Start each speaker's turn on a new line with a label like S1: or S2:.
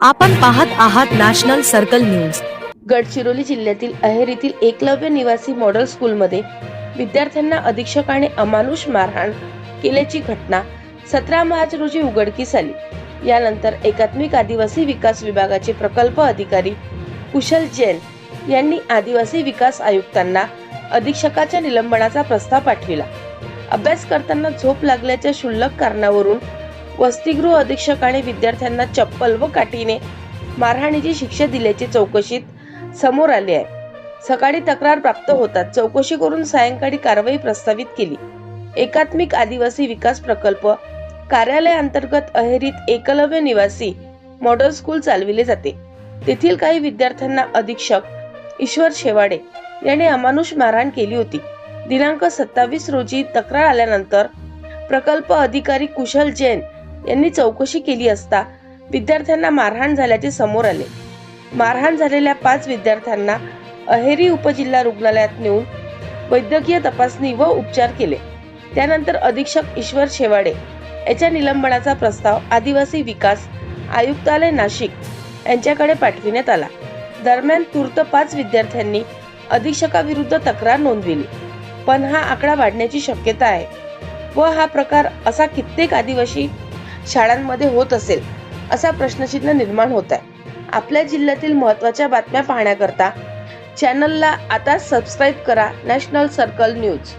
S1: आपण पाहत आहात नॅशनल सर्कल न्यूज.
S2: गडचिरोली जिल्ह्यातील अहेरीतील एकलव्य निवासी मॉडेल स्कूलमध्ये विद्यार्थ्यांना अधीक्षकाने अमानुष मारहाण केल्याची घटना सतरा मार्च रोजी उघडकीस आली. यानंतर एकात्मिक आदिवासी विकास विभागाचे प्रकल्प अधिकारी कुशल जैन यांनी आदिवासी विकास आयुक्तांना अधीक्षकाच्या निलंबनाचा प्रस्ताव पाठविला. अभ्यास करताना झोप लागल्याच्या क्षुल्लक कारणावरून वसतिगृह अधीक्षकाने विद्यार्थ्यांना चप्पल व काठीने मारहाणीची शिक्षा दिल्याचे चौकशीत समोर आले आहे. सकाळी तक्रार प्राप्त होतात चौकशी करून सायंकाळी कारवाई प्रस्तावित केली. एकात्मिक आदिवासी विकास प्रकल्प कार्यालय अंतर्गत अहेरीत एकलव्य निवासी मॉडेल स्कूल चालविले जाते. तेथील काही विद्यार्थ्यांना अधीक्षक ईश्वर शेवाडे याने अमानुष मारहाण केली होती. दिनांक सत्तावीस रोजी तक्रार आल्यानंतर प्रकल्प अधिकारी कुशल जैन यांनी चौकशी केली असता विद्यार्थ्यांना मारहाण झाल्याचे समोर आले. मारहाण झालेल्या पाच विद्यार्थ्यांना अहेरी उपजिल्हा रुग्णालयात नेऊन वैद्यकीय तपासणी व उपचार केले. त्यानंतर अधीक्षक ईश्वर शेवाडे याच्या निलंबनाचा प्रस्ताव आदिवासी विकास आयुक्तालय नाशिक यांच्याकडे पाठविण्यात आला. दरम्यान तूर्त पाच विद्यार्थ्यांनी अधीक्षकाविरुद्ध तक्रार नोंदविली. पण हा आकडा वाढण्याची शक्यता आहे व हा प्रकार असा कित्येक आदिवासी शाळांमध्ये होत असेल असा प्रश्नचिन्ह निर्माण होत आहे. आपल्या जिल्ह्यातील महत्त्वाच्या बातम्या पाहण्याकरता चॅनलला आता सबस्क्राईब करा नॅशनल सर्कल न्यूज